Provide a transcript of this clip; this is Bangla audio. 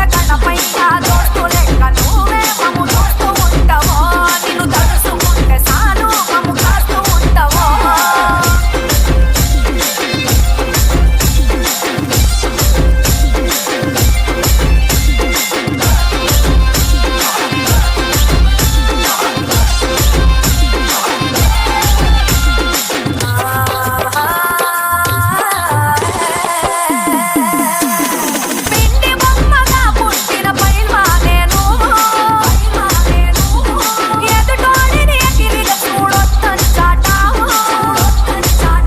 টাকা না পয়সা দোষ তোলে